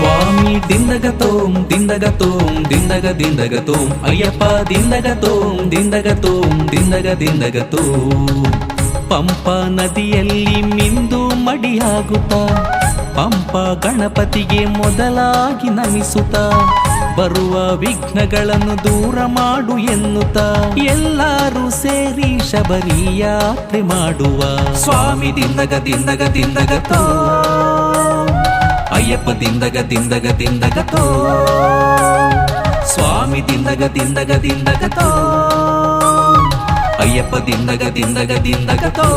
ಸ್ವಾಮಿ, ದಿಂದಗ ತೋಂ ದಿಂದಗ ತೋಂ ಅಯ್ಯಪ್ಪ, ದಿಂದಗ ತೋಂ ದಿಂದಗ ತೋಂ ಪಂಪ ನದಿಯಲ್ಲಿ ಮಿಂದು ಮಡಿಯಾಗುತ್ತ ಪಂಪ ಗಣಪತಿಗೆ ಮೊದಲಾಗಿ ನಮಿಸುತ್ತಾ. ಬರುವ ವಿಘ್ನಗಳನ್ನು ದೂರ ಮಾಡು ಎನ್ನುತ್ತ. ಎಲ್ಲರೂ ಸೇರಿ ಶಬರಿ ಯಾತ್ರೆ ಮಾಡುವ. ಸ್ವಾಮಿ, ದಿಂದಗ ದಿಂದಗ ದಿಂದಗತೋ ಅಯ್ಯಪ್ಪ ದಿಂದಗ ದಿಂದಗ ದಿಂದಗತೋ ಸ್ವಾಮಿ ದಿಂದಗ ದಿಂದಗ ದಿಂದಗತೋ ಅಯ್ಯಪ್ಪ ದಿಂದಗ ದಿಂದಗ ದಿಂದಗತೋ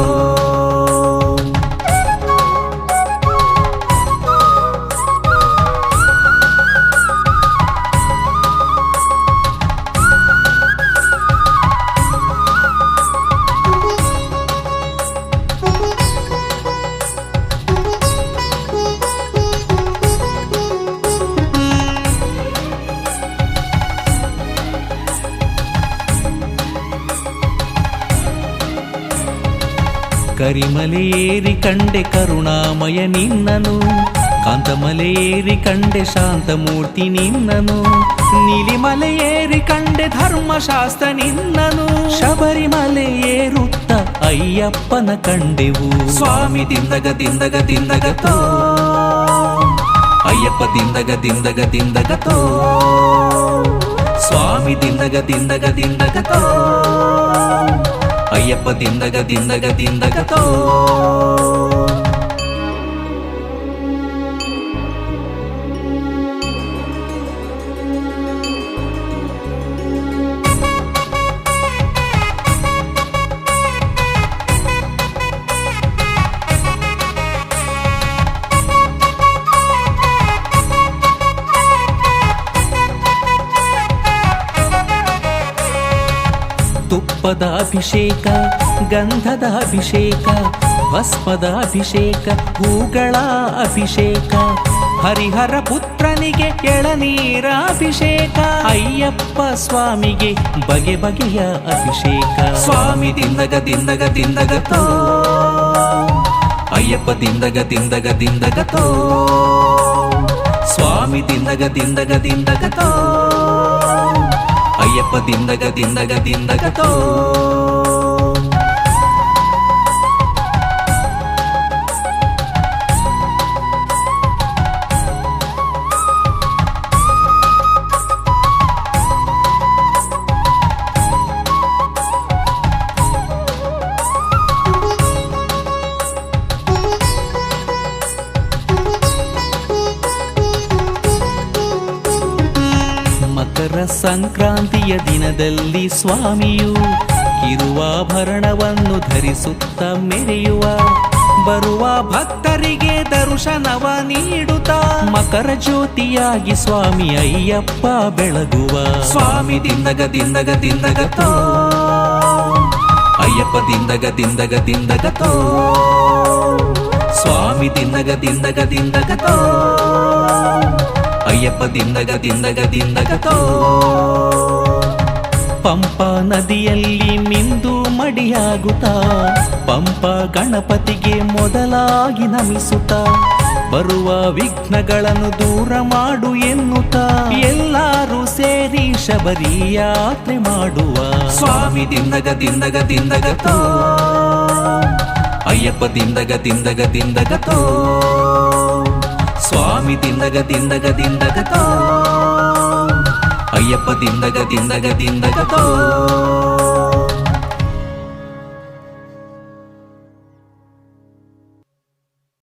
ಕರಿಮಲೆಯೇರಿ ಕಂಡೆ ಕರುಣಾಮಯ ನಿನ್ನನು. ಕಾಂತಮಲೆಯೇರಿ ಕಂಡೆ ಶಾಂತಮೂರ್ತಿ ನಿನ್ನನು. ನೀಲಿಮಲೆಯೇರಿ ಕಂಡೆ ಧರ್ಮಶಾಸ್ತ್ರ ನಿನ್ನನು. ಶಬರಿಮಲೆಯೇರುತ್ತ ಅಯ್ಯಪ್ಪನ ಕಂಡೆವು. ಸ್ವಾಮಿ ದಿಂದಗ ದಿಂದಗ ದಿಂದಗತೋ ಅಯ್ಯಪ್ಪ ದಿಂದಗ ದಿಂದಗ ದಿಂದಗತೋ ಸ್ವಾಮಿ ದಿಂದಗ ದಿಂದಗ ದಿಂದಗತೋ ಅಯ್ಯಪ್ಪ ದಿಂದಗ ದಿಂದಗ ದಿಂದಗತೋ ತುಪ್ಪದ ಅಭಿಷೇಕ, ಗಂಧದ ಅಭಿಷೇಕ, ಭಸ್ಮದ ಅಭಿಷೇಕ, ಹೂಗಳ ಅಭಿಷೇಕ, ಹರಿಹರ ಪುತ್ರನಿಗೆ ಎಳನೀರ ಅಭಿಷೇಕ, ಅಯ್ಯಪ್ಪ ಸ್ವಾಮಿಗೆ ಬಗೆ ಬಗೆಯ ಅಭಿಷೇಕ. ಸ್ವಾಮಿ ದಿಂದಗ ದಿಂದಗ ದಿಂದಗತೋ ಅಯ್ಯಪ್ಪ ದಿಂದಗ ದಿಂದಗ ದಿಂದಗತೋ ಸ್ವಾಮಿ ದಿಂದಗ ದಿಂದಗ ದಿಂದಗತೋ ಅಯ್ಯಪ್ಪ ದಿಂದಗ ದಿಂದಗ ದಿಂದಗತೋ ಸಂಕ್ರಾಂತಿಯ ದಿನದಲ್ಲಿ ಸ್ವಾಮಿಯು ಕಿರುವಾಭರಣವನ್ನು ಧರಿಸುತ್ತ ಮೆರೆಯುವ, ಬರುವ ಭಕ್ತರಿಗೆ ದರ್ಶನವ ನೀಡುತ್ತಾ ಮಕರ ಜ್ಯೋತಿಯಾಗಿ ಸ್ವಾಮಿ ಅಯ್ಯಪ್ಪ ಬೆಳಗುವ. ಸ್ವಾಮಿ ದಿಂದಗ ದಿಂದಗ ದಿಂದಗತೋ ಅಯ್ಯಪ್ಪ ದಿಂದಗ ದಿಂದಗ ದಿಂದಗತೋ ಸ್ವಾಮಿ ದಿಂದಗ ದಿಂದಗ ದಿಂದಗತೋ ಅಯ್ಯಪ್ಪ ದಿಂದಗ ದಿಂದಗ ತೋ ಪಂಪ ನದಿಯಲ್ಲಿ ಮಿಂದು ಮಡಿಯಾಗುತ್ತಾ. ಪಂಪ ಗಣಪತಿಗೆ ಮೊದಲಾಗಿ ನಮಿಸುತ್ತಾ. ಬರುವ ವಿಘ್ನಗಳನ್ನು ದೂರ ಮಾಡು ಎನ್ನುತ್ತ. ಎಲ್ಲರೂ ಸೇರಿ ಶಬರಿ ಯಾತ್ರೆ ಮಾಡುವ. ಸ್ವಾಮಿ ದಿಂದಗ ದಿಂದಗ ದಿಂದಗತೋ ಅಯ್ಯಪ್ಪ ದಿಂದಗ ದಿಂದಗ ದಿಂದಗತೋ ಸ್ವಾಮಿ ದಿಂದಗ ದಿಂದಗ ತೋ ಅಯ್ಯಪ್ಪ ದಿಂದಗ ದಿಂದಗ ದಿಂದಗತೋ